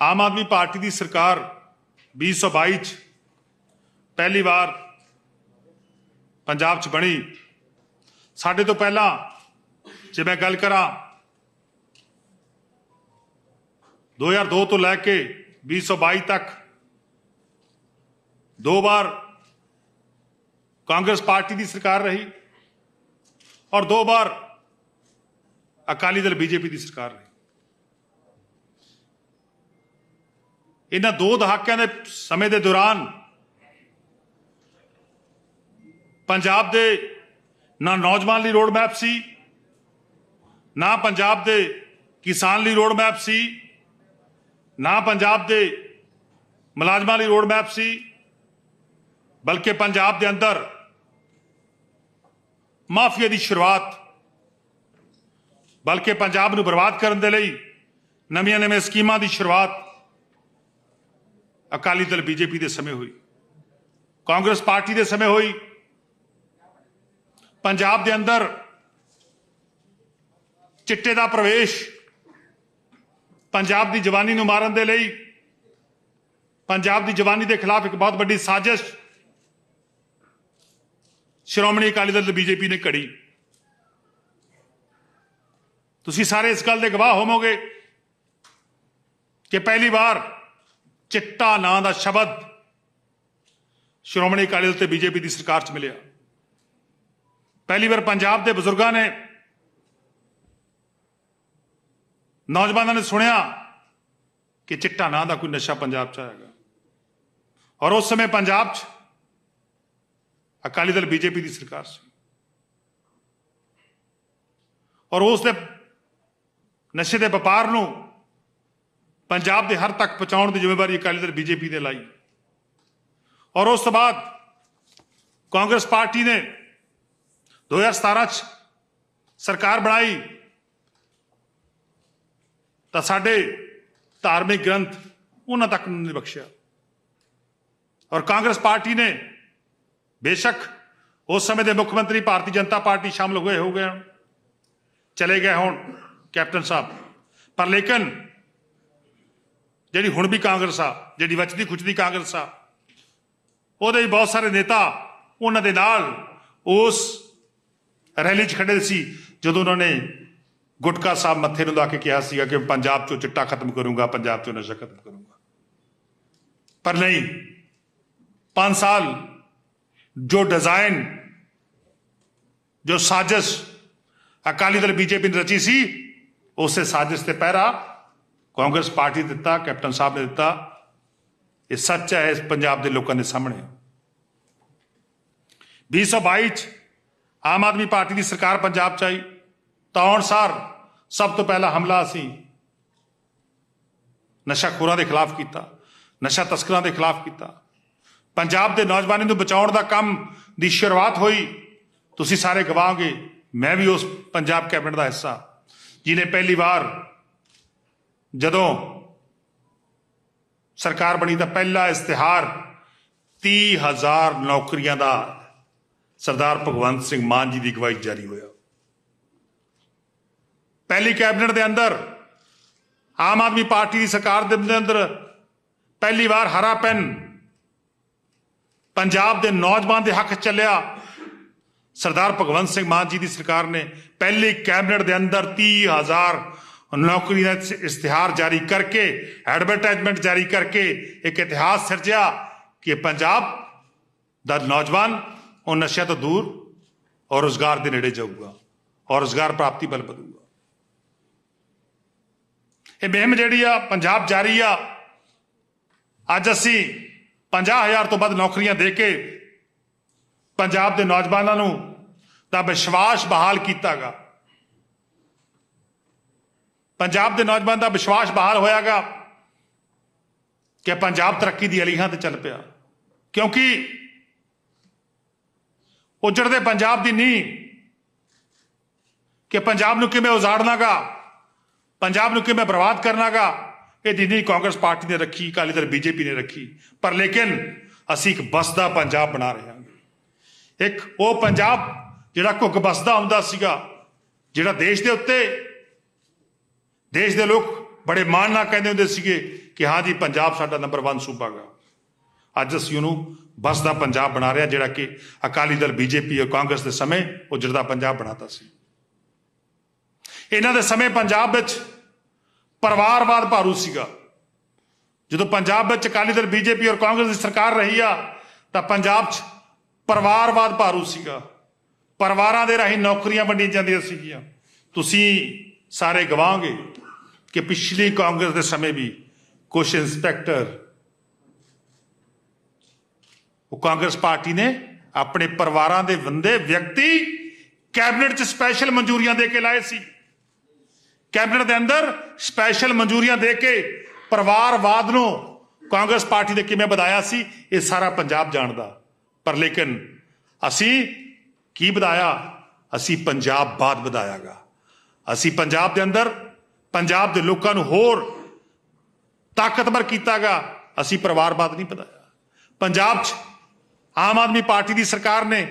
Aam Aadmi party ਦੀ ਸਰਕਾਰ 2022 ਚ ਪਹਿਲੀ ਵਾਰ ਪੰਜਾਬ ਚ ਬਣੀ। ਸਾਡੇ ਤੋਂ ਪਹਿਲਾਂ ਜੇ ਮੈਂ ਗੱਲ ਕਰਾਂ 2002 ਤੋਂ ਲੈ ਕੇ 2022 ਤੱਕ ਦੋ ਵਾਰ ਕਾਂਗਰਸ ਪਾਰਟੀ ਦੀ ਸਰਕਾਰ ਰਹੀ ਔਰ ਦੋ ਵਾਰ ਅਕਾਲੀ ਦਲ ਬੀਜੇਪੀ ਦੀ ਸਰਕਾਰ ਰਹੀ। ਇਹਨਾਂ ਦੋ ਦਹਾਕਿਆਂ ਦੇ ਸਮੇਂ ਦੇ ਦੌਰਾਨ ਪੰਜਾਬ ਦੇ ਨਾ ਨੌਜਵਾਨ ਲਈ ਰੋਡ ਮੈਪ ਸੀ, ਨਾ ਪੰਜਾਬ ਦੇ ਕਿਸਾਨ ਲਈ ਰੋਡ ਮੈਪ ਸੀ, ਨਾ ਪੰਜਾਬ ਦੇ ਮੁਲਾਜ਼ਮਾਂ ਲਈ ਰੋਡ ਮੈਪ ਸੀ, ਬਲਕਿ ਪੰਜਾਬ ਦੇ ਅੰਦਰ ਮਾਫੀਆ ਦੀ ਸ਼ੁਰੂਆਤ, ਬਲਕਿ ਪੰਜਾਬ ਨੂੰ ਬਰਬਾਦ ਕਰਨ ਦੇ ਲਈ ਨਵੀਆਂ ਨਵੀਆਂ ਸਕੀਮਾਂ ਦੀ ਸ਼ੁਰੂਆਤ ਅਕਾਲੀ ਦਲ ਬੀਜੇਪੀ ਦੇ ਸਮੇਂ ਹੋਈ, ਕਾਂਗਰਸ ਪਾਰਟੀ ਦੇ ਸਮੇਂ ਹੋਈ, ਪੰਜਾਬ ਦੇ ਅੰਦਰ ਚਿੱਟੇ ਦਾ ਪ੍ਰਵੇਸ਼, ਪੰਜਾਬ ਦੀ ਜਵਾਨੀ ਨੂੰ ਮਾਰਨ ਦੇ ਲਈ, ਪੰਜਾਬ ਦੀ ਜਵਾਨੀ ਦੇ ਖਿਲਾਫ ਇੱਕ ਬਹੁਤ ਵੱਡੀ ਸਾਜ਼ਿਸ਼ ਸ਼੍ਰੋਮਣੀ ਅਕਾਲੀ ਦਲ ਤੇ ਬੀਜੇਪੀ ਨੇ ਘੜੀ। ਤੁਸੀਂ ਸਾਰੇ ਇਸ ਗੱਲ ਦੇ ਗਵਾਹ ਹੋਵੋਗੇ ਕਿ ਪਹਿਲੀ ਵਾਰ ਚਿੱਟਾ ਨਾਂ ਦਾ ਸ਼ਬਦ ਸ਼੍ਰੋਮਣੀ ਅਕਾਲੀ ਦਲ ਤੇ ਬੀਜੇਪੀ ਦੀ ਸਰਕਾਰ 'ਚ ਮਿਲਿਆ। ਪਹਿਲੀ ਵਾਰ ਪੰਜਾਬ ਦੇ ਬਜ਼ੁਰਗਾਂ ਨੇ ਨੌਜਵਾਨਾਂ ਨੇ ਸੁਣਿਆ ਕਿ ਚਿੱਟਾ ਨਾਂ ਦਾ ਕੋਈ ਨਸ਼ਾ ਪੰਜਾਬ 'ਚ ਆਏਗਾ। ਔਰ ਉਸ ਸਮੇਂ ਪੰਜਾਬ 'ਚ ਅਕਾਲੀ ਦਲ ਬੀਜੇਪੀ ਦੀ ਸਰਕਾਰ ਸੀ। ਔਰ ਉਸ ਦੇ ਨਸ਼ੇ ਦੇ ਵਪਾਰ ਨੂੰ ਪੰਜਾਬ ਦੇ ਹਰ ਤੱਕ ਪਹੁੰਚਾਉਣ ਦੀ ਜ਼ਿੰਮੇਵਾਰੀ ਅਕਾਲੀ ਦਲ ਬੀਜੇਪੀ ਨੇ ਲਾਈ। ਔਰ ਉਸ ਤੋਂ ਬਾਅਦ ਕਾਂਗਰਸ ਪਾਰਟੀ ਨੇ 2017 ਚ ਸਰਕਾਰ ਬਣਾਈ। ਤਾਂ ਸਾਡੇ ਧਾਰਮਿਕ ਗ੍ਰੰਥ ਉਹਨਾਂ ਤੱਕ ਨਹੀਂ ਬਖਸ਼ਿਆ। ਔਰ ਕਾਂਗਰਸ ਪਾਰਟੀ ਨੇ ਬੇਸ਼ੱਕ ਉਸ ਸਮੇਂ ਦੇ ਮੁੱਖ ਮੰਤਰੀ ਭਾਰਤੀ ਜਨਤਾ ਪਾਰਟੀ ਸ਼ਾਮਲ ਹੋਏ ਹੋ ਗਏ ਹਨ, ਚਲੇ ਗਏ ਹੁਣ ਕੈਪਟਨ ਸਾਹਿਬ। ਪਰ ਲੇਕਿਨ ਜਿਹੜੀ ਹੁਣ ਵੀ ਕਾਂਗਰਸ ਆ, ਜਿਹੜੀ ਵੱਚਦੀ ਖੁਚਦੀ ਕਾਂਗਰਸ ਆ, ਉਹਦੇ ਵੀ ਬਹੁਤ ਸਾਰੇ ਨੇਤਾ ਉਹਨਾਂ ਦੇ ਨਾਲ ਉਸ ਰੈਲੀ 'ਚ ਖੜੇ ਸੀ, ਜਦੋਂ ਉਹਨਾਂ ਨੇ ਗੁਟਕਾ ਸਾਹਿਬ ਮੱਥੇ ਨੂੰ ਲਾ ਕੇ ਕਿਹਾ ਸੀਗਾ ਕਿ ਪੰਜਾਬ 'ਚੋਂ ਚਿੱਟਾ ਖਤਮ ਕਰੂੰਗਾ, ਪੰਜਾਬ 'ਚੋਂ ਨਸ਼ਾ ਖਤਮ ਕਰੂੰਗਾ। ਪਰ ਨਹੀਂ 5 ਸਾਲ ਜੋ ਡਿਜ਼ਾਈਨ ਜੋ ਸਾਜ਼ਿਸ਼ ਅਕਾਲੀ ਦਲ ਬੀਜੇਪੀ ਨੇ ਰਚੀ ਸੀ, ਉਸੇ ਸਾਜ਼ਿਸ਼ ਤੇ ਪਹਿਰਾ ਕਾਂਗਰਸ ਪਾਰਟੀ ਦਿੱਤਾ, ਕੈਪਟਨ ਸਾਹਿਬ ਨੇ ਦਿੱਤਾ। ਇਹ ਸੱਚ ਹੈ, ਇਸ ਪੰਜਾਬ ਦੇ ਲੋਕਾਂ ਦੇ ਸਾਹਮਣੇ। 2022 ਚ ਆਮ ਆਦਮੀ ਪਾਰਟੀ ਦੀ ਸਰਕਾਰ ਪੰਜਾਬ ਚ ਆਈ। ਤਾਂ ਅਨੁਸਾਰ ਸਭ ਤੋਂ ਪਹਿਲਾ ਹਮਲਾ ਅਸੀਂ ਨਸ਼ਾਖੋਰਾਂ ਦੇ ਖਿਲਾਫ ਕੀਤਾ, ਨਸ਼ਾ ਤਸਕਰਾਂ ਦੇ ਖਿਲਾਫ ਕੀਤਾ। ਪੰਜਾਬ ਦੇ ਨੌਜਵਾਨਾਂ ਨੂੰ ਬਚਾਉਣ ਦਾ ਕੰਮ ਦੀ ਸ਼ੁਰੂਆਤ ਹੋਈ। ਤੁਸੀਂ ਸਾਰੇ ਗਵਾਓਗੇ, ਮੈਂ ਵੀ ਉਸ ਪੰਜਾਬ ਕੈਬਨਿਟ ਦਾ ਹਿੱਸਾ। ਜਿਹਨੇ ਪਹਿਲੀ ਵਾਰ ਜਦੋਂ ਸਰਕਾਰ ਬਣੀ ਤਾਂ ਪਹਿਲਾ ਇਸ਼ਤਿਹਾਰ 30000 ਨੌਕਰੀਆਂ ਦਾ ਸਰਦਾਰ ਭਗਵੰਤ ਸਿੰਘ ਮਾਨ ਜੀ ਦੀ ਅਗਵਾਈ ਜਾਰੀ ਹੋਇਆ। ਪਹਿਲੀ ਕੈਬਨਿਟ ਦੇ ਅੰਦਰ, ਆਮ ਆਦਮੀ ਪਾਰਟੀ ਦੀ ਸਰਕਾਰ ਦੇ ਅੰਦਰ ਪਹਿਲੀ ਵਾਰ ਹਰਾ ਪੈਨ, ਪੰਜਾਬ ਦੇ ਨੌਜਵਾਨ ਦੇ ਹੱਕ ਚੱਲਿਆ। ਸਰਦਾਰ ਭਗਵੰਤ ਸਿੰਘ ਮਾਨ ਜੀ ਦੀ ਸਰਕਾਰ ਨੇ ਪਹਿਲੀ ਕੈਬਨਿਟ ਦੇ ਅੰਦਰ 30000 ਨੌਕਰੀ ਦਾ ਇਸ਼ਤਿਹਾਰ ਜਾਰੀ ਕਰਕੇ ਐਡਵਰਟਾਈਜ਼ਮੈਂਟ ਜਾਰੀ ਕਰਕੇ ਇੱਕ ਇਤਿਹਾਸ ਸਿਰਜਿਆ ਕਿ ਪੰਜਾਬ ਦਾ ਨੌਜਵਾਨ ਉਹ ਨਸ਼ਿਆਂ ਤੋਂ ਦੂਰ ਔਰ ਰੋਜ਼ਗਾਰ ਦੇ ਨੇੜੇ ਜਾਊਗਾ ਔਰ ਰੋਜ਼ਗਾਰ ਪ੍ਰਾਪਤੀ ਬਲ ਵਧੂਗਾ ਇਹ ਮੁਹਿੰਮ ਜਿਹੜੀ ਆ ਪੰਜਾਬ ਜਾਰੀ ਆ ਅੱਜ ਅਸੀਂ 50000 ਤੋਂ ਵੱਧ ਨੌਕਰੀਆਂ ਦੇ ਕੇ ਪੰਜਾਬ ਦੇ ਨੌਜਵਾਨਾਂ ਨੂੰ ਦਾ ਵਿਸ਼ਵਾਸ ਬਹਾਲ ਕੀਤਾਗਾ ਪੰਜਾਬ ਦੇ ਨੌਜਵਾਨ ਦਾ ਵਿਸ਼ਵਾਸ ਬਹਾਲ ਹੋਇਆਗਾ ਕਿ ਪੰਜਾਬ ਤਰੱਕੀ ਦੀ ਅਲੀਹਾਂ ਤੇ ਚੱਲ ਪਿਆ। ਕਿਉਂਕਿ ਉਜੜਦੇ ਪੰਜਾਬ ਦੀ ਨੀਂਹ ਕਿ ਪੰਜਾਬ ਨੂੰ ਕਿਵੇਂ ਉਜਾੜਨਾਗਾ, ਪੰਜਾਬ ਨੂੰ ਕਿਵੇਂ ਬਰਬਾਦ ਕਰਨਾਗਾ ਇਹ ਦੀ ਨੀਂਹ ਕਾਂਗਰਸ ਪਾਰਟੀ ਨੇ ਰੱਖੀ, ਅਕਾਲੀ ਦਲ ਬੀਜੇਪੀ ਨੇ ਰੱਖੀ। ਪਰ ਲੇਕਿਨ ਅਸੀਂ ਇੱਕ ਬਸਦਾ ਪੰਜਾਬ ਬਣਾ ਰਹੇ ਹਾਂ। ਇੱਕ ਉਹ ਪੰਜਾਬ ਜਿਹੜਾ ਘੁੱਗ ਬਸਦਾ ਹੁੰਦਾ ਸੀਗਾ, ਜਿਹੜਾ ਦੇਸ਼ ਦੇ ਉੱਤੇ ਦੇਸ਼ ਦੇ ਲੋਕ ਬੜੇ ਮਾਣ ਨਾਲ ਕਹਿੰਦੇ ਹੁੰਦੇ ਸੀਗੇ ਕਿ ਹਾਂ ਜੀ, ਪੰਜਾਬ ਸਾਡਾ ਨੰਬਰ 1 ਸੂਬਾ ਗਾ। ਅੱਜ ਅਸੀਂ ਉਹਨੂੰ ਬਸਦਾ ਪੰਜਾਬ ਬਣਾ ਰਿਹਾ ਜਿਹੜਾ ਕਿ ਅਕਾਲੀ ਦਲ, ਬੀਜੇਪੀ ਔਰ ਕਾਂਗਰਸ ਦੇ ਸਮੇਂ ਉਜੜਦਾ ਪੰਜਾਬ ਬਣਾਤਾ ਸੀ। ਇਹਨਾਂ ਦੇ ਸਮੇਂ ਪੰਜਾਬ ਵਿੱਚ ਪਰਿਵਾਰਵਾਦ ਭਾਰੂ ਸੀਗਾ। ਜਦੋਂ ਪੰਜਾਬ ਵਿੱਚ ਅਕਾਲੀ ਦਲ, ਬੀਜੇਪੀ ਔਰ ਕਾਂਗਰਸ ਦੀ ਸਰਕਾਰ ਰਹੀ ਆ, ਤਾਂ ਪੰਜਾਬ 'ਚ ਪਰਿਵਾਰਵਾਦ ਭਾਰੂ ਸੀਗਾ। ਪਰਿਵਾਰਾਂ ਦੇ ਰਾਹੀਂ ਨੌਕਰੀਆਂ ਵੰਡੀਆਂ ਜਾਂਦੀਆਂ ਸੀਗੀਆਂ। ਤੁਸੀਂ ਸਾਰੇ ਗਵਾਂਗੇ ਕਿ ਪਿਛਲੀ ਕਾਂਗਰਸ ਦੇ ਸਮੇਂ ਵੀ ਕੁਝ ਇੰਸਪੈਕਟਰ, ਉਹ ਕਾਂਗਰਸ ਪਾਰਟੀ ਨੇ ਆਪਣੇ ਪਰਿਵਾਰਾਂ ਦੇ ਬੰਦੇ ਵਿਅਕਤੀ ਕੈਬਨਿਟ 'ਚ ਸਪੈਸ਼ਲ ਮਨਜ਼ੂਰੀਆਂ ਦੇ ਕੇ ਲਾਏ ਸੀ। ਕੈਬਨਿਟ ਦੇ ਅੰਦਰ ਸਪੈਸ਼ਲ ਮਨਜ਼ੂਰੀਆਂ ਦੇ ਕੇ ਪਰਿਵਾਰਵਾਦ ਨੂੰ ਕਾਂਗਰਸ ਪਾਰਟੀ ਨੇ ਕਿਵੇਂ ਵਧਾਇਆ ਸੀ, ਇਹ ਸਾਰਾ ਪੰਜਾਬ ਜਾਣਦਾ। ਪਰ ਲੇਕਿਨ ਅਸੀਂ ਕੀ ਵਧਾਇਆ? ਅਸੀਂ ਪੰਜਾਬ ਬਾਦ ਵਧਾਇਆਗਾ। ਅਸੀਂ ਪੰਜਾਬ ਦੇ ਅੰਦਰ, ਪੰਜਾਬ ਦੇ ਲੋਕਾਂ ਨੂੰ ਹੋਰ ਤਾਕਤਵਰ ਕੀਤਾਗਾ, ਅਸੀਂ ਪਰਿਵਾਰਵਾਦ ਨਹੀਂ ਵਧਾਇਆ ਪੰਜਾਬ 'ਚ ਆਮ ਆਦਮੀ ਪਾਰਟੀ ਦੀ ਸਰਕਾਰ ਨੇ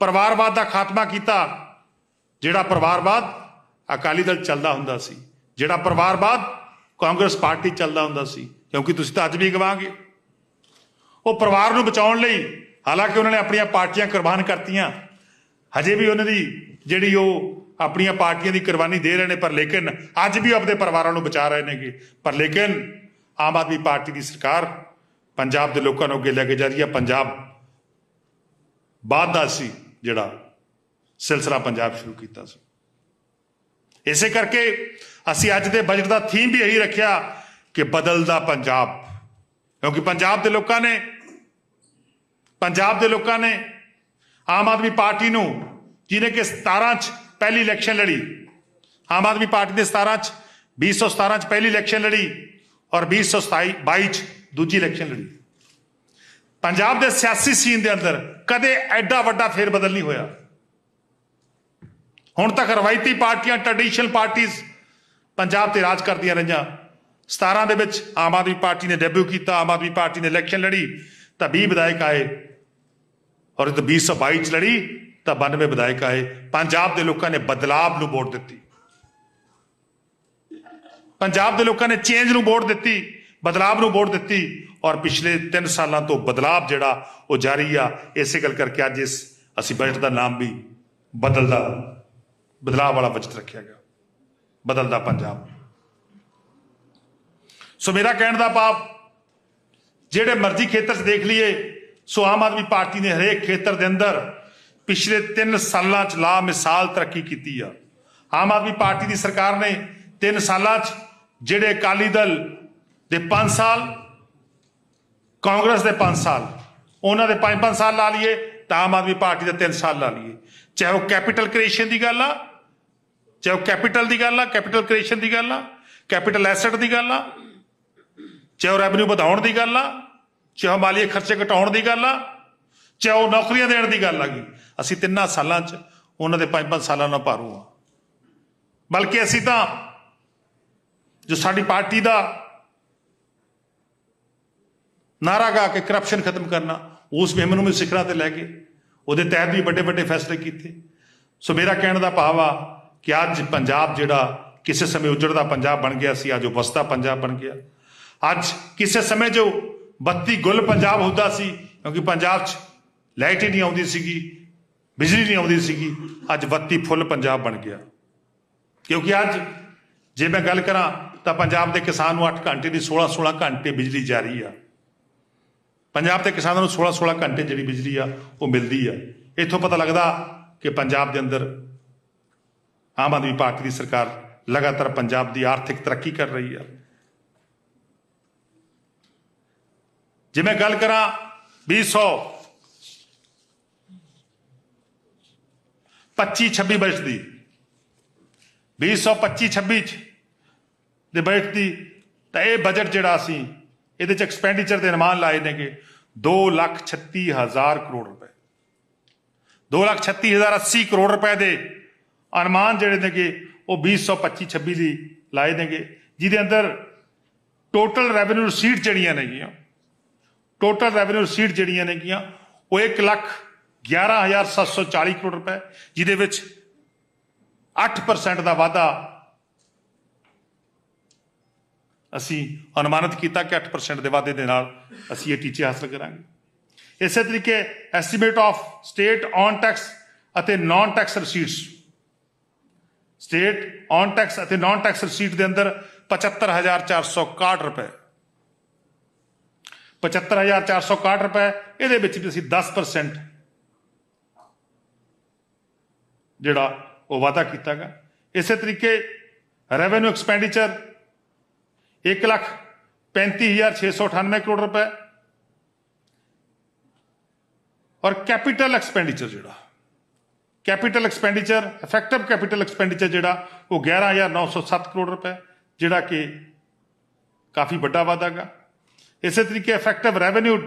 ਪਰਿਵਾਰਵਾਦ ਦਾ ਖਾਤਮਾ ਕੀਤਾ। ਜਿਹੜਾ ਪਰਿਵਾਰਵਾਦ ਅਕਾਲੀ ਦਲ ਚੱਲਦਾ ਹੁੰਦਾ ਸੀ, ਜਿਹੜਾ ਪਰਿਵਾਰਵਾਦ ਕਾਂਗਰਸ ਪਾਰਟੀ ਚੱਲਦਾ ਹੁੰਦਾ ਸੀ, ਕਿਉਂਕਿ ਤੁਸੀਂ ਤਾਂ ਅੱਜ ਵੀ ਗਵਾਂਗੇ। ਉਹ ਪਰਿਵਾਰ ਨੂੰ ਬਚਾਉਣ ਲਈ, ਹਾਲਾਂਕਿ ਉਹਨਾਂ ਨੇ ਆਪਣੀਆਂ ਪਾਰਟੀਆਂ ਕੁਰਬਾਨ ਕਰਤੀਆਂ, ਹਜੇ ਵੀ ਉਹਨਾਂ ਦੀ ਜਿਹੜੀ ਉਹ ਆਪਣੀਆਂ ਪਾਰਟੀਆਂ ਦੀ ਕੁਰਬਾਨੀ ਦੇ ਰਹੇ ਨੇ, ਪਰ ਲੇਕਿਨ ਅੱਜ ਵੀ ਆਪਣੇ ਪਰਿਵਾਰਾਂ ਨੂੰ ਬਚਾ ਰਹੇ ਨੇਗੇ। ਪਰ ਲੇਕਿਨ ਆਮ ਆਦਮੀ ਪਾਰਟੀ ਦੀ ਸਰਕਾਰ ਪੰਜਾਬ ਦੇ ਲੋਕਾਂ ਨੂੰ ਅੱਗੇ ਲੈ ਕੇ ਜਾ ਰਹੀ ਹੈ। ਪੰਜਾਬ ਬਾਅਦ ਦਾ ਸੀ ਜਿਹੜਾ ਸਿਲਸਿਲਾ ਪੰਜਾਬ ਸ਼ੁਰੂ ਕੀਤਾ ਸੀ। ਇਸੇ ਕਰਕੇ ਅਸੀਂ ਅੱਜ ਦੇ ਬਜਟ ਦਾ ਥੀਮ ਵੀ ਇਹੀ ਰੱਖਿਆ ਕਿ ਬਦਲਦਾ ਪੰਜਾਬ। ਕਿਉਂਕਿ ਪੰਜਾਬ ਦੇ ਲੋਕਾਂ ਨੇ, ਪੰਜਾਬ ਦੇ ਲੋਕਾਂ ਨੇ ਆਮ ਆਦਮੀ ਪਾਰਟੀ ਨੂੰ ਜਿਹਨੇ ਕਿ 17 ਚ ਪਹਿਲੀ ਇਲੈਕਸ਼ਨ ਲੜੀ। ਆਮ ਆਦਮੀ ਪਾਰਟੀ ਨੇ 17 ਚ 2017 ਚ ਪਹਿਲੀ ਇਲੈਕਸ਼ਨ ਲੜੀ ਔਰ 2027 22 ਚ ਦੂਜੀ ਇਲੈਕਸ਼ਨ ਲੜੀ। ਪੰਜਾਬ ਦੇ ਸਿਆਸੀ ਸੀਨ ਦੇ ਅੰਦਰ ਕਦੇ ਐਡਾ ਵੱਡਾ ਫੇਰ ਬਦਲ ਨਹੀਂ ਹੋਇਆ। ਹੁਣ ਤੱਕ ਰਵਾਇਤੀ ਪਾਰਟੀਆਂ ਟ੍ਰੈਡੀਸ਼ਨਲ ਪਾਰਟੀਆਂ ਪੰਜਾਬ ਤੇ ਰਾਜ ਕਰਦੀਆਂ ਰਹੀਆਂ। 17 ਦੇ ਵਿੱਚ ਆਮ ਆਦਮੀ ਪਾਰਟੀ ਨੇ ਡੈਬਿਊ ਕੀਤਾ, ਆਮ ਆਦਮੀ ਪਾਰਟੀ ਨੇ ਇਲੈਕਸ਼ਨ ਲੜੀ, ਤਾਂ 20 ਵਿਧਾਇਕ ਆਏ ਔਰ ਇਹ 2022 ਚ ਲੜੀ। ਤਾਂ 92 ਵਿਧਾਇਕ ਆਏ। ਪੰਜਾਬ ਦੇ ਲੋਕਾਂ ਨੇ ਬਦਲਾਵ ਨੂੰ ਵੋਟ ਦਿੱਤੀ। ਪੰਜਾਬ ਦੇ ਲੋਕਾਂ ਨੇ ਚੇਂਜ ਨੂੰ ਵੋਟ ਦਿੱਤੀ, ਬਦਲਾਵ ਨੂੰ ਵੋਟ ਦਿੱਤੀ ਔਰ ਪਿਛਲੇ 3 ਸਾਲਾਂ ਤੋਂ ਬਦਲਾਵ ਜਿਹੜਾ ਉਹ ਜਾਰੀ ਆ। ਇਸੇ ਗੱਲ ਕਰਕੇ ਅੱਜ ਇਸ ਅਸੀਂ ਬਜਟ ਦਾ ਨਾਮ ਵੀ ਬਦਲਦਾ, ਬਦਲਾਵ ਵਾਲਾ ਬਜਟ ਰੱਖਿਆ ਗਿਆ। ਬਦਲਦਾ ਪੰਜਾਬ। ਸੋ ਮੇਰਾ ਕਹਿਣ ਦਾ ਭਾਵ, ਜਿਹੜੇ ਮਰਜ਼ੀ ਖੇਤਰ 'ਚ ਦੇਖ ਲਈਏ, ਸੋ ਆਮ ਆਦਮੀ ਪਾਰਟੀ ਨੇ ਹਰੇਕ ਖੇਤਰ ਦੇ ਅੰਦਰ ਪਿਛਲੇ 3 ਸਾਲਾਂ 'ਚ ਲਾ ਮਿਸਾਲ ਤਰੱਕੀ ਕੀਤੀ ਆ। ਆਮ ਆਦਮੀ ਪਾਰਟੀ ਦੀ ਸਰਕਾਰ ਨੇ 3 ਸਾਲਾਂ 'ਚ ਜਿਹੜੇ ਅਕਾਲੀ ਦਲ ਦੇ 5 ਸਾਲ, ਕਾਂਗਰਸ ਦੇ 5 ਸਾਲ, ਉਹਨਾਂ ਦੇ 5-5 ਸਾਲ ਲਾ ਲਈਏ, ਤਾਂ ਆਮ ਆਦਮੀ ਪਾਰਟੀ ਦੇ 3 ਸਾਲ ਲਾ ਲਈਏ। ਚਾਹੇ ਉਹ ਕੈਪੀਟਲ ਕ੍ਰੀਏਸ਼ਨ ਦੀ ਗੱਲ ਆ, ਚਾਹੇ ਉਹ ਕੈਪੀਟਲ ਦੀ ਗੱਲ ਆ, ਕੈਪੀਟਲ ਕ੍ਰੀਏਸ਼ਨ ਦੀ ਗੱਲ ਆ, ਕੈਪੀਟਲ ਐਸੈਟ ਦੀ ਗੱਲ ਆ, ਚਾਹੇ ਉਹ ਰੈਵਨਿਊ ਵਧਾਉਣ ਦੀ ਗੱਲ ਆ, ਚਾਹੇ ਉਹ ਮਾਲੀਏ ਖਰਚੇ ਘਟਾਉਣ ਦੀ ਗੱਲ ਆ ਚਾਹੇ ਉਹ ਨੌਕਰੀਆਂ ਦੇਣ ਦੀ ਗੱਲ ਆ ਗਈ। ਅਸੀਂ ਤਿੰਨਾਂ ਸਾਲਾਂ 'ਚ ਉਹਨਾਂ ਦੇ 5-5 ਸਾਲਾਂ ਨਾਲ ਭਾਰੂ ਆ ਬਲਕਿ ਅਸੀਂ ਤਾਂ ਜੋ ਸਾਡੀ ਪਾਰਟੀ ਦਾ ਨਾਰਾ ਗਾ ਕੇ ਕਰਪਸ਼ਨ ਖਤਮ ਕਰਨਾ, ਉਸ ਮੁਹਿੰਮ ਨੂੰ ਵੀ ਸਿਖਰਾਂ ਤੇ ਲੈ ਕੇ ਉਹਦੇ ਤਹਿਤ ਵੀ ਵੱਡੇ ਵੱਡੇ ਫੈਸਲੇ ਕੀਤੇ। ਸੋ ਮੇਰਾ ਕਹਿਣ ਦਾ ਭਾਵ ਆ ਕਿ ਅੱਜ ਪੰਜਾਬ ਜਿਹੜਾ ਕਿਸੇ ਸਮੇਂ ਉਜੜਦਾ ਪੰਜਾਬ ਬਣ ਗਿਆ ਸੀ, ਅੱਜ ਉਹ ਵਸਦਾ ਪੰਜਾਬ ਬਣ ਗਿਆ। ਅੱਜ ਕਿਸੇ ਸਮੇਂ ਜੋ ਬੱਤੀ ਗੁੱਲ ਪੰਜਾਬ ਹੁੰਦਾ ਸੀ, ਕਿਉਂਕਿ ਪੰਜਾਬ 'ਚ ਲਾਈਟ ਹੀ ਨਹੀਂ ਆਉਂਦੀ ਸੀਗੀ, ਬਿਜਲੀ ਨਹੀਂ ਆਉਂਦੀ ਸੀਗੀ, ਅੱਜ ਬੱਤੀ ਫੁੱਲ ਪੰਜਾਬ ਬਣ ਗਿਆ। ਕਿਉਂਕਿ ਅੱਜ ਜੇ ਮੈਂ ਗੱਲ ਕਰਾਂ ਤਾਂ ਪੰਜਾਬ ਦੇ ਕਿਸਾਨ ਨੂੰ 8 ਘੰਟੇ ਦੀ 16 16 ਘੰਟੇ ਬਿਜਲੀ ਜਾਰੀ ਆ। ਪੰਜਾਬ ਦੇ ਕਿਸਾਨਾਂ ਨੂੰ 16 16 ਘੰਟੇ ਜਿਹੜੀ ਬਿਜਲੀ ਆ, ਉਹ ਮਿਲਦੀ ਆ। ਇੱਥੋਂ ਪਤਾ ਲੱਗਦਾ ਕਿ ਪੰਜਾਬ ਦੇ ਅੰਦਰ ਆਮ ਆਦਮੀ ਪਾਰਟੀ ਦੀ ਸਰਕਾਰ ਲਗਾਤਾਰ ਪੰਜਾਬ ਦੀ ਆਰਥਿਕ ਤਰੱਕੀ ਕਰ ਰਹੀ ਆ। ਜੇ ਮੈਂ ਗੱਲ ਕਰਾਂ 200 25 26 ਬਜਟ ਦੀ। 225 26 ਚ ਦੇ ਬਜਟ ਦੀ। ਤਾਂ ਇਹ ਬਜਟ ਜਿਹੜਾ ਅਸੀਂ ਇਹਦੇ ਚ ਐਕਸਪੈਂਡੀਚਰ ਦੇ ਅਨੁਮਾਨ ਲਾਏ ਨੇਗੇ 2 ਲੱਖ 36 ਹਜ਼ਾਰ ਕਰੋੜ ਰੁਪਏ। 2 ਲੱਖ 36 ਹਜ਼ਾਰ 80 ਕਰੋੜ ਰੁਪਏ ਦੇ ਅਨੁਮਾਨ ਜਿਹੜੇ ਨੇਗੇ ਉਹ 225 26 ਦੀ ਲਾਏ ਨੇਗੇ ਜਿਹਦੇ ਅੰਦਰ ਟੋਟਲ ਰੈਵਨਿਊ ਰਸੀਟ ਜਿਹੜੀਆਂ ਨੇਗੀਆਂ ਟੋਟਲ ਰੈਵਨਿਊ ਰਸੀਟ ਜਿਹੜੀਆਂ ਨੇਗੀਆਂ ਉਹ 1 ਲੱਖ 11740 ਕਰੋੜ ਰੁਪਏ, ਜਿਹਦੇ ਵਿੱਚ 8% ਦਾ ਵਾਧਾ ਅਸੀਂ ਅਨੁਮਾਨਿਤ ਕੀਤਾ ਕਿ 8% ਦੇ ਵਾਧੇ ਦੇ ਨਾਲ ਅਸੀਂ ਇਹ ਟੀਚੇ ਹਾਸਲ ਕਰਾਂਗੇ। ਇਸੇ ਤਰੀਕੇ estimate of state own tax ਅਤੇ non tax receipts state own tax ਅਤੇ ਨਾਨ ਟੈਕਸ ਰਸੀਟ ਦੇ ਅੰਦਰ 75461 ਰੁਪਏ। 75461 ਰੁਪਏ, ਇਹਦੇ ਵਿੱਚ ਵੀ ਅਸੀਂ 10% ਜਿਹੜਾ ਉਹ ਵਾਅਦਾ ਕੀਤਾਗਾ ਇਸੇ ਤਰੀਕੇ ਰੈਵਨਿਊ ਐਕਸਪੈਂਡੀਚਰ 1 ਲੱਖ 35698 ਕਰੋੜ ਰੁਪਏ ਔਰ ਕੈਪੀਟਲ ਐਕਸਪੈਂਡੀਚਰ ਜਿਹੜਾ capital expenditure effective capital expenditure ਜਿਹੜਾ ਉਹ 11907 ਕਰੋੜ ਰੁਪਏ ਜਿਹੜਾ ਕਿ ਕਾਫੀ ਵੱਡਾ ਵਾਧਾ ਗਾ ਇਸੇ ਤਰੀਕੇ ਇਫੈਕਟਿਵ ਰੈਵਨਿਊ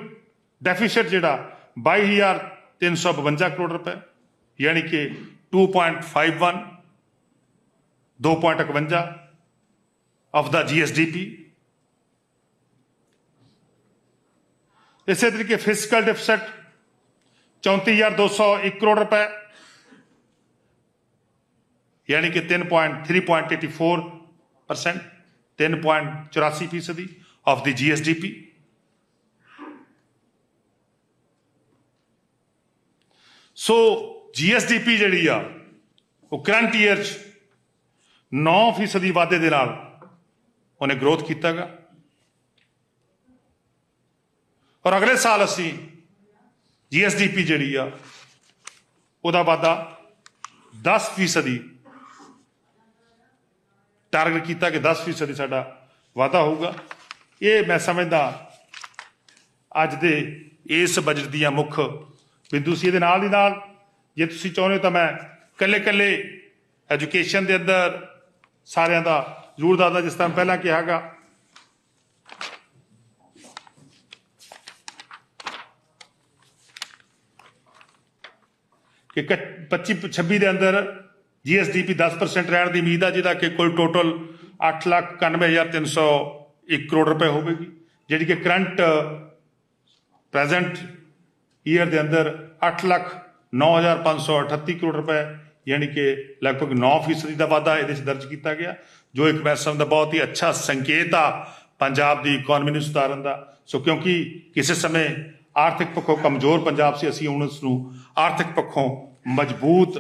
ਡੈਫਿਸਿਟ ਜਿਹੜਾ 22352 ਕਰੋੜ ਰੁਪਏ ਯਾਨੀ ਕਿ 2.51 2.51 of the GSDP ਇਸੇ ਤਰੀਕੇ ਫਿਸਕਲ ਡਿਫਿਸਿਟ 34201 ਕਰੋੜ ਰੁਪਏ ਯਾਨੀ ਕਿ 3.3.84% 3.84 ਫੀਸਦੀ of the GSDP so GSDP ਜਿਹੜੀ ਆ, ਉਹ ਕਰੰਟ ਈਅਰ ਚ 9 ਫੀਸਦੀ ਵਾਧੇ ਦੇ ਨਾਲ ਉਹਨੇ ਗਰੋਥ ਕੀਤਾਗਾ। ਔਰ ਅਗਲੇ ਸਾਲ ਅਸੀਂ GSDP ਜਿਹੜੀ ਆ, ਉਹਦਾ ਵਾਧਾ 10 ਫੀਸਦੀ ਟਾਰਗੇਟ ਕੀਤਾ ਕਿ 10 ਫੀਸਦੀ ਸਾਡਾ ਵਾਧਾ ਹੋਊਗਾ। ਇਹ ਮੈਂ ਸਮਝਦਾ ਅੱਜ ਦੇ ਇਸ ਬਜਟ ਦੀਆਂ ਮੁੱਖ ਬਿੰਦੂ ਸੀ। ਇਹਦੇ ਨਾਲ ਦੀ ਨਾਲ ਜੇ ਤੁਸੀਂ ਚਾਹੁੰਦੇ ਹੋ ਤਾਂ ਮੈਂ ਕੱਲੇ ਕੱਲੇ ਐਜੂਕੇਸ਼ਨ ਦੇ ਅੰਦਰ ਸਾਰਿਆਂ ਦਾ ਜ਼ਰੂਰ ਦੱਸਦਾ ਜਿਸ ਤਰ੍ਹਾਂ ਪਹਿਲਾਂ ਕਿਹਾਗਾ ਕਿ 25 26 ਦੇ ਅੰਦਰ ਜੀਐਸਡੀਪੀ 10% ਰਹਿਣ ਦੀ ਉਮੀਦ ਆ ਜਿਹਦਾ ਕਿ ਕੁੱਲ ਟੋਟਲ 8,91,301 ਕਰੋੜ ਰੁਪਏ ਹੋਵੇਗੀ ਜਿਹੜੀ ਕਿ ਕਰੰਟ ਪ੍ਰੈਜ਼ੈਂਟ ਈਅਰ ਦੇ ਅੰਦਰ 8,09,538 ਕਰੋੜ ਰੁਪਏ ਯਾਨੀ ਕਿ ਲਗਭਗ 9% ਦਾ ਵਾਧਾ ਇਹਦੇ ਵਿੱਚ ਦਰਜ ਕੀਤਾ ਗਿਆ ਜੋ ਇੱਕ ਮੈਂ ਦਾ ਬਹੁਤ ਹੀ ਅੱਛਾ ਸੰਕੇਤ ਆ ਪੰਜਾਬ ਦੀ ਇਕਨੋਮੀ ਨੂੰ ਸੁਧਾਰਨ ਦਾ। ਸੋ ਕਿਉਂਕਿ ਕਿਸੇ ਸਮੇਂ ਆਰਥਿਕ ਪੱਖੋਂ ਕਮਜ਼ੋਰ ਪੰਜਾਬ ਸੀ ਅਸੀਂ ਹੁਣ ਉਸ ਨੂੰ ਆਰਥਿਕ ਪੱਖੋਂ ਮਜ਼ਬੂਤ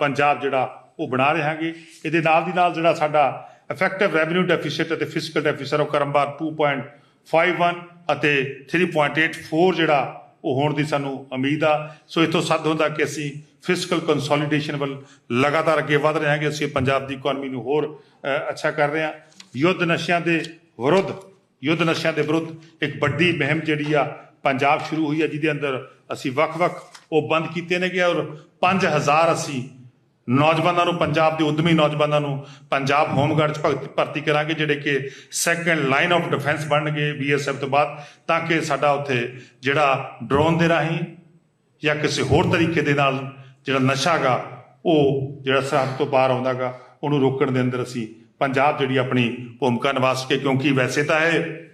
ਪੰਜਾਬ ਜਿਹੜਾ ਉਹ ਬਣਾ ਰਹੇ ਹਾਂਗੇ ਇਹਦੇ ਨਾਲ ਦੀ ਨਾਲ ਜਿਹੜਾ ਸਾਡਾ ਇਫੈਕਟਿਵ ਰੈਵਨਿਊ ਡੈਫਿਸਿਟ ਅਤੇ ਫਿਸਕਲ ਡੈਫਿਸਿਟ ਉਹ ਕਰਮਬਾਰ 2.51 ਅਤੇ 3.84 ਜਿਹੜਾ ਉਹ ਹੋਣ ਦੀ ਸਾਨੂੰ ਉਮੀਦ ਆ। ਸੋ ਇਥੋਂ ਸੱਦ ਹੁੰਦਾ ਕਿ ਅਸੀਂ ਫਿਸਕਲ ਕੰਸੋਲੀਡੇਸ਼ਨ ਵੱਲ ਲਗਾਤਾਰ ਅੱਗੇ ਵਧ ਰਹੇ ਹਾਂਗੇ। ਅਸੀਂ ਪੰਜਾਬ ਦੀ ਇਕਨੋਮੀ ਨੂੰ ਹੋਰ ਅੱਛਾ ਕਰ ਰਹੇ ਹਾਂ। ਯੁੱਧ ਨਸ਼ਿਆਂ ਦੇ ਵਿਰੁੱਧ, ਯੁੱਧ ਨਸ਼ਿਆਂ ਦੇ ਵਿਰੁੱਧ ਇੱਕ ਵੱਡੀ ਮੁਹਿੰਮ ਜਿਹੜੀ ਆ, ਪੰਜਾਬ ਸ਼ੁਰੂ ਹੋਈ ਆ, ਜਿਹਦੇ ਅੰਦਰ ਅਸੀਂ ਵੱਖ-ਵੱਖ ਉਹ ਬੰਦ ਕੀਤੇ ਨੇ ਕਿ ਔਰ 5000 ਅਸੀਂ ਨੌਜਵਾਨਾਂ ਨੂੰ, ਪੰਜਾਬ ਦੇ ਉਦਮੀ ਨੌਜਵਾਨਾਂ ਨੂੰ ਪੰਜਾਬ ਹੋਮਗਾਰਡ ਚ ਭਗਤ- ਭਰਤੀ ਕਰਾਂਗੇ, ਜਿਹੜੇ ਕਿ ਸੈਕੰਡ ਲਾਈਨ ਆਫ ਡਿਫੈਂਸ ਬਣਨਗੇ ਬੀਐਸਐਫ ਤੋਂ ਬਾਅਦ, ਤਾਂ ਕਿ ਸਾਡਾ ਉੱਥੇ ਜਿਹੜਾ ਡਰੋਨ ਦੇ ਰਾਹੀਂ ਜਾਂ ਕਿਸੇ ਹੋਰ ਤਰੀਕੇ ਦੇ ਨਾਲ ਜਿਹੜਾ ਨਸ਼ਾ ਗਾ, ਉਹ ਜਿਹੜਾ ਸਰਹੱਦ ਤੋਂ ਪਾਰ ਆਉਂਦਾਗਾ ਉਹਨੂੰ ਰੋਕਣ ਦੇ ਅੰਦਰ ਅਸੀਂ ਪੰਜਾਬ ਜਿਹੜੀ ਆਪਣੀ ਭੂਮਿਕਾ ਨਿਭਾ ਸਕੇ ਕਿਉਂਕਿ ਵੈਸੇ ਤਾਂ ਇਹ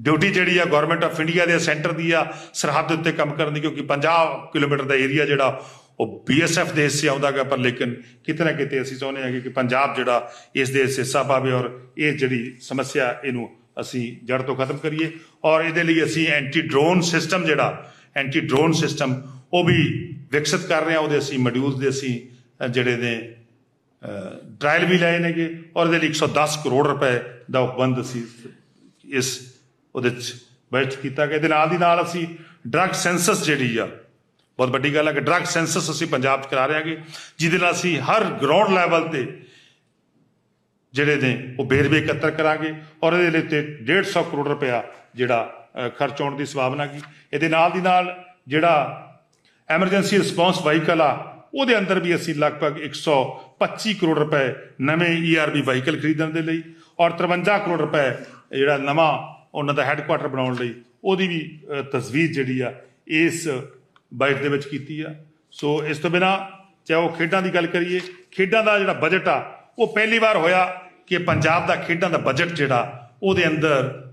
ਡਿਊਟੀ ਜਿਹੜੀ ਆ ਗਵਰਨਮੈਂਟ ਆਫ ਇੰਡੀਆ ਦੇ ਸੈਂਟਰ ਦੀ ਆ, ਸਰਹੱਦ ਦੇ ਉੱਤੇ ਕੰਮ ਕਰਨ ਦੀ, ਕਿਉਂਕਿ 50 ਕਿਲੋਮੀਟਰ ਦਾ ਏਰੀਆ ਜਿਹੜਾ ਉਹ ਬੀਐਸਐਫ ਦੇ ਹਿੱਸੇ ਆਉਂਦਾਗਾ ਪਰ ਲੇਕਿਨ ਕਿਤੇ ਨਾ ਕਿਤੇ ਅਸੀਂ ਚਾਹੁੰਦੇ ਹਾਂ ਕਿ ਪੰਜਾਬ ਜਿਹੜਾ ਇਸ ਦੇ ਹਿੱਸਾ ਪਾਵੇ ਔਰ ਇਹ ਜਿਹੜੀ ਸਮੱਸਿਆ ਇਹਨੂੰ ਅਸੀਂ ਜੜ ਤੋਂ ਖਤਮ ਕਰੀਏ ਔਰ ਇਹਦੇ ਲਈ ਅਸੀਂ ਐਂਟੀ ਡਰੋਨ ਸਿਸਟਮ ਜਿਹੜਾ ਐਂਟੀ ਡਰੋਨ ਸਿਸਟਮ ਉਹ ਵੀ ਵਿਕਸਿਤ ਕਰ ਰਹੇ ਹਾਂ, ਉਹਦੇ ਅਸੀਂ ਮੋਡਿਊਲਸ ਦੇ ਅਸੀਂ ਜਿਹੜੇ ਨੇ ਟ੍ਰਾਇਲ ਵੀ ਲਏ ਨੇਗੇ ਔਰ ਇਹਦੇ ਲਈ 110 ਕਰੋੜ ਰੁਪਏ ਦਾ ਉਪਬੰਧ ਅਸੀਂ ਇਸ ਉਹਦੇ ਚ ਬਜਟ ਕੀਤਾ ਗਿਆ ਇਹਦੇ ਨਾਲ ਦੀ ਨਾਲ ਅਸੀਂ ਡਰੱਗ ਸੈਂਸਸ ਜਿਹੜੀ ਆ ਬਹੁਤ ਵੱਡੀ ਗੱਲ ਹੈ ਕਿ ਡਰੱਗ ਸੈਂਸਸ ਅਸੀਂ ਪੰਜਾਬ 'ਚ ਕਰਾ ਰਹੇ ਹਾਂਗੇ, ਜਿਹਦੇ ਨਾਲ ਅਸੀਂ ਹਰ ਗਰਾਊਂਡ ਲੈਵਲ ਤੇ ਜਿਹੜੇ ਨੇ ਉਹ ਵੇਰਵੇ ਇਕੱਤਰ ਕਰਾਂਗੇ ਔਰ ਇਹਦੇ ਲਈ ਤੇ 150 ਕਰੋੜ ਰੁਪਇਆ ਜਿਹੜਾ ਖਰਚ ਹੋਣ ਦੀ ਸੰਭਾਵਨਾ ਕੀ ਇਹਦੇ ਨਾਲ ਦੀ ਨਾਲ ਜਿਹੜਾ ਐਮਰਜੈਂਸੀ ਰਿਸਪੌਂਸ ਵਾਹੀਕਲ ਆ, ਉਹਦੇ ਅੰਦਰ ਵੀ ਅਸੀਂ ਲਗਭਗ 125 ਕਰੋੜ ਰੁਪਏ ਨਵੇਂ ਈਆਰਬੀ ਵਾਹੀਕਲ ਖਰੀਦਣ ਦੇ ਲਈ ਔਰ 53 ਕਰੋੜ ਰੁਪਏ ਜਿਹੜਾ ਨਵਾਂ ਉਹਨਾਂ ਦਾ ਹੈੱਡਕੁਆਟਰ ਬਣਾਉਣ ਲਈ ਉਹਦੀ ਵੀ ਤਜਵੀਜ਼ ਜਿਹੜੀ ਆ, ਇਸ ਬਜਟ ਦੇ ਵਿੱਚ ਕੀਤੀ ਆ। ਸੋ ਇਸ ਤੋਂ ਬਿਨਾ ਚਾਹੇ ਉਹ ਖੇਡਾਂ ਦੀ ਗੱਲ ਕਰੀਏ, ਖੇਡਾਂ ਦਾ ਜਿਹੜਾ ਬਜਟ ਆ, ਉਹ ਪਹਿਲੀ ਵਾਰ ਹੋਇਆ ਕਿ ਪੰਜਾਬ ਦਾ ਖੇਡਾਂ ਦਾ ਬਜਟ ਜਿਹੜਾ, ਉਹਦੇ ਅੰਦਰ